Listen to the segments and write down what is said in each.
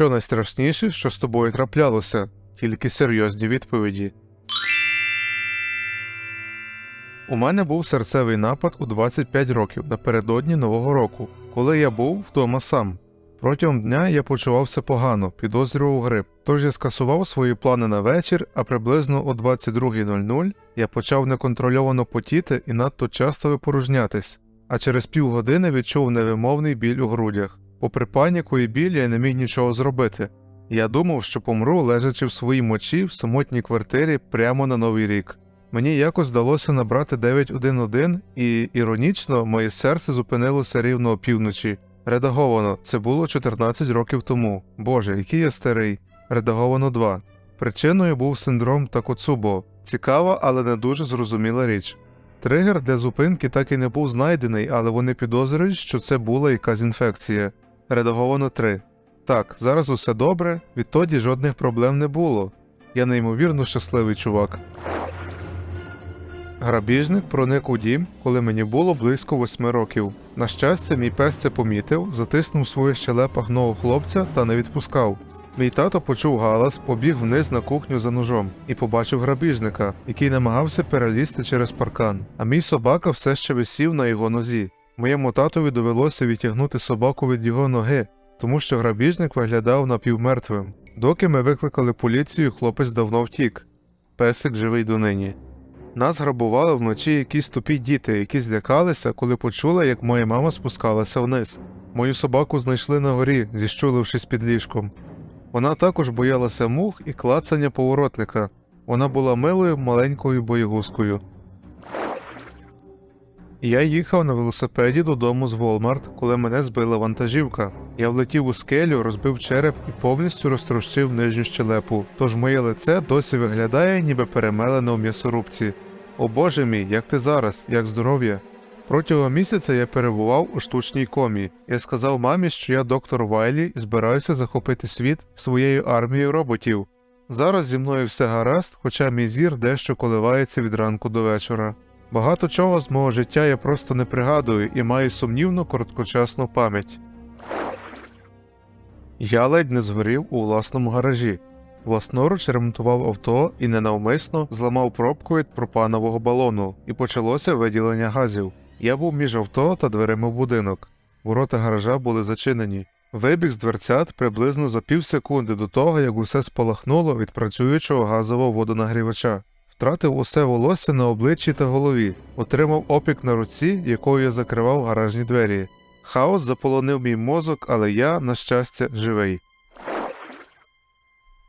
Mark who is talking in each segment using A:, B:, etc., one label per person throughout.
A: Що найстрашніше, що з тобою траплялося? Тільки серйозні відповіді. У мене був серцевий напад у 25 років напередодні Нового року, коли я був вдома сам. Протягом дня я почувався погано, підозрював грип, тож я скасував свої плани на вечір, а приблизно о 22.00 я почав неконтрольовано потіти і надто часто випорожнятись, а через півгодини відчув невимовний біль у грудях. Попри паніку і біль, я не міг нічого зробити. Я думав, що помру, лежачи в своїй мочі в самотній квартирі прямо на новий рік. Мені якось вдалося набрати 911, і іронічно, моє серце зупинилося рівно опівночі. Редаговано, це було 14 років тому. Боже, який я старий. Редаговано 2. Причиною був синдром Такоцубо. Цікава, але не дуже зрозуміла річ. Тригер для зупинки так і не був знайдений, але вони підозрюють, що це була якась інфекція. Редаговано 3. Так, зараз усе добре, відтоді жодних проблем не було. Я неймовірно щасливий чувак. Грабіжник проник у дім, коли мені було близько восьми років. На щастя, мій пес це помітив, затиснув в своїх щелепах ногу хлопця та не відпускав. Мій тато почув галас, побіг вниз на кухню за ножом і побачив грабіжника, який намагався перелізти через паркан. А мій собака все ще висів на його нозі. Моєму татові довелося відтягнути собаку від його ноги, тому що грабіжник виглядав напівмертвим. Доки ми викликали поліцію, хлопець давно втік. Песик живий донині. Нас грабували вночі якісь тупі діти, які злякалися, коли почули, як моя мама спускалася вниз. Мою собаку знайшли на горі, зіщулившись під ліжком. Вона також боялася мух і клацання поворотника. Вона була милою маленькою боєгузкою. Я їхав на велосипеді додому з Волмарт, коли мене збила вантажівка. Я влетів у скелю, розбив череп і повністю розтрощив нижню щелепу, тож моє лице досі виглядає, ніби перемелене у м'ясорубці. О боже мій, як ти зараз, як здоров'я? Протягом місяця я перебував у штучній комі. Я сказав мамі, що я доктор Вайлі і збираюся захопити світ своєю армією роботів. Зараз зі мною все гаразд, хоча мій зір дещо коливається від ранку до вечора. Багато чого з мого життя я просто не пригадую і маю сумнівну короткочасну пам'ять. Я ледь не згорів у власному гаражі. Власноруч ремонтував авто і ненавмисно зламав пробку від пропанового балону, і почалося виділення газів. Я був між авто та дверима в будинок. Ворота гаража були зачинені. Вибіг з дверцят приблизно за пів секунди до того, як усе спалахнуло від працюючого газового водонагрівача. Втратив усе волосся на обличчі та голові, отримав опік на руці, якою я закривав гаражні двері. Хаос заполонив мій мозок, але я, на щастя, живий.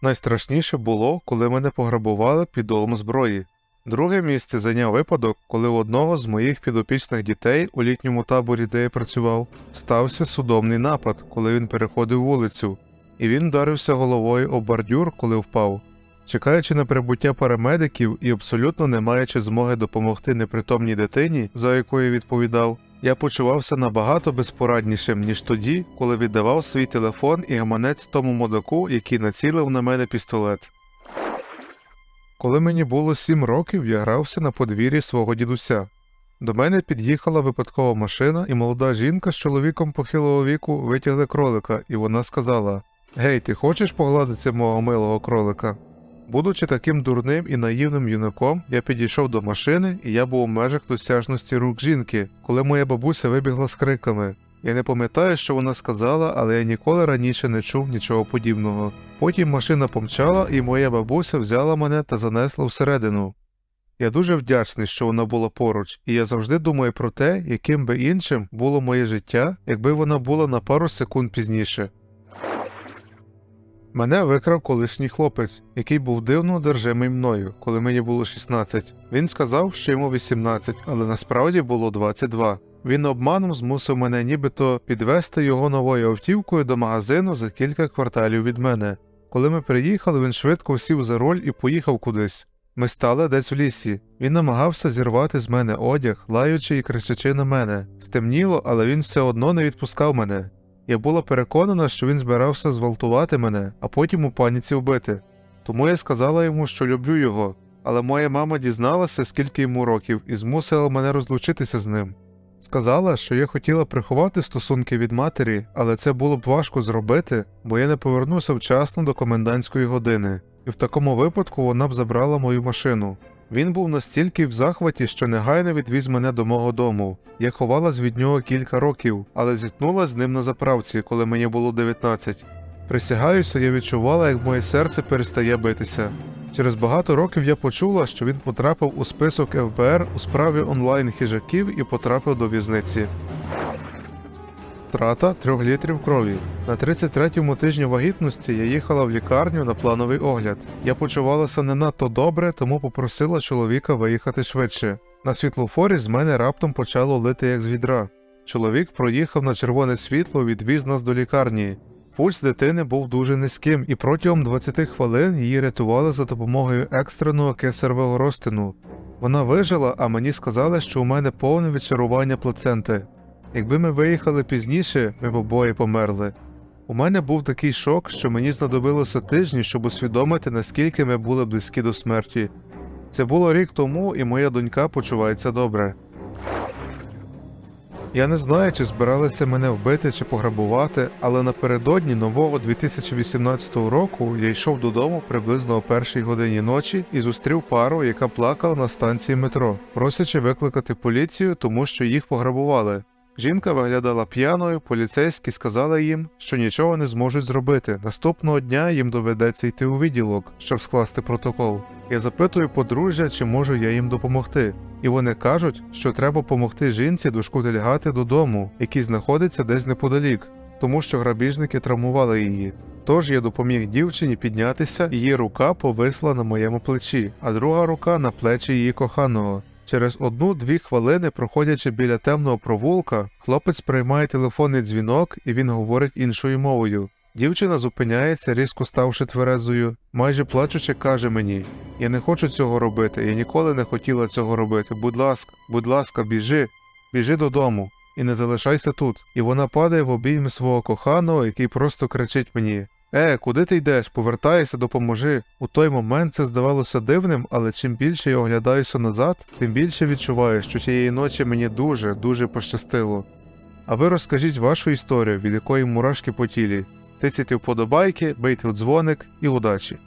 A: Найстрашніше було, коли мене пограбували під долом зброї. Друге місце зайняв випадок, коли у одного з моїх підопічних дітей у літньому таборі, де я працював, стався судомний напад, коли він переходив вулицю, і він вдарився головою об бордюр, коли впав. Чекаючи на прибуття парамедиків і абсолютно не маючи змоги допомогти непритомній дитині, за якою відповідав, я почувався набагато безпораднішим, ніж тоді, коли віддавав свій телефон і гаманець тому модаку, який націлив на мене пістолет. Коли мені було сім років, я грався на подвір'ї свого дідуся. До мене під'їхала випадкова машина, і молода жінка з чоловіком похилого віку витягли кролика, і вона сказала: Гей, ти хочеш погладити мого милого кролика? Будучи таким дурним і наївним юнаком, я підійшов до машини, і я був у межах досяжності рук жінки, коли моя бабуся вибігла з криками. Я не пам'ятаю, що вона сказала, але я ніколи раніше не чув нічого подібного. Потім машина помчала, і моя бабуся взяла мене та занесла всередину. Я дуже вдячний, що вона була поруч, і я завжди думаю про те, яким би іншим було моє життя, якби вона була на пару секунд пізніше. Мене викрав колишній хлопець, який був дивно одержимий мною, коли мені було 16. Він сказав, що йому 18, але насправді було 22. Він обманом змусив мене нібито підвести його новою автівкою до магазину за кілька кварталів від мене. Коли ми приїхали, він швидко сів за руль і поїхав кудись. Ми стали десь в лісі. Він намагався зірвати з мене одяг, лаючи і кричачи на мене. Стемніло, але він все одно не відпускав мене. Я була переконана, що він збирався зґвалтувати мене, а потім у паніці вбити. Тому я сказала йому, що люблю його, але моя мама дізналася, скільки йому років, і змусила мене розлучитися з ним. Сказала, що я хотіла приховати стосунки від матері, але це було б важко зробити, бо я не повернуся вчасно до комендантської години, і в такому випадку вона б забрала мою машину. Він був настільки в захваті, що негайно відвіз мене до мого дому. Я ховалась від нього кілька років, але зіткнулася з ним на заправці, коли мені було 19. Присягаюся, я відчувала, як моє серце перестає битися. Через багато років я почула, що він потрапив у список ФБР у справі онлайн хижаків і потрапив до в'язниці. Втрата 3 літрів крові. На 33-му тижні вагітності я їхала в лікарню на плановий огляд. Я почувалася не надто добре, тому попросила чоловіка виїхати швидше. На світлофорі з мене раптом почало лити як з відра. Чоловік проїхав на червоне світло, відвіз нас до лікарні. Пульс дитини був дуже низьким, і протягом 20 хвилин її рятували за допомогою екстреного кесаревого розтину. Вона вижила, а мені сказали, що у мене повне відчарування плаценти. Якби ми виїхали пізніше, ми б обоє померли. У мене був такий шок, що мені знадобилося тижні, щоб усвідомити, наскільки ми були близькі до смерті. Це було рік тому, і моя донька почувається добре. Я не знаю, чи збиралися мене вбити чи пограбувати, але напередодні нового 2018 року я йшов додому приблизно о першій годині ночі і зустрів пару, яка плакала на станції метро, просячи викликати поліцію, тому що їх пограбували. Жінка виглядала п'яною, поліцейські сказали їм, що нічого не зможуть зробити. Наступного дня їм доведеться йти у відділок, щоб скласти протокол. Я запитую подружжя, чи можу я їм допомогти. І вони кажуть, що треба допомогти жінці дошкутильгати додому, який знаходиться десь неподалік, тому що грабіжники травмували її. Тож я допоміг дівчині піднятися, її рука повисла на моєму плечі, а друга рука на плечі її коханого. Через одну-дві хвилини, проходячи біля темного провулка, хлопець приймає телефонний дзвінок і він говорить іншою мовою. Дівчина зупиняється, різко ставши тверезою, майже плачучи, каже мені: Я не хочу цього робити, я ніколи не хотіла цього робити. Будь ласка, будь ласка, біжи, біжи додому і не залишайся тут. І вона падає в обійми свого коханого, який просто кричить мені: Е, куди ти йдеш? Повертайся, допоможи. У той момент це здавалося дивним, але чим більше я оглядаюся назад, тим більше відчуваю, що тієї ночі мені дуже, дуже пощастило. А ви розкажіть вашу історію, від якої мурашки по тілі. Тицяйте вподобайки, бийте у дзвоник і удачі!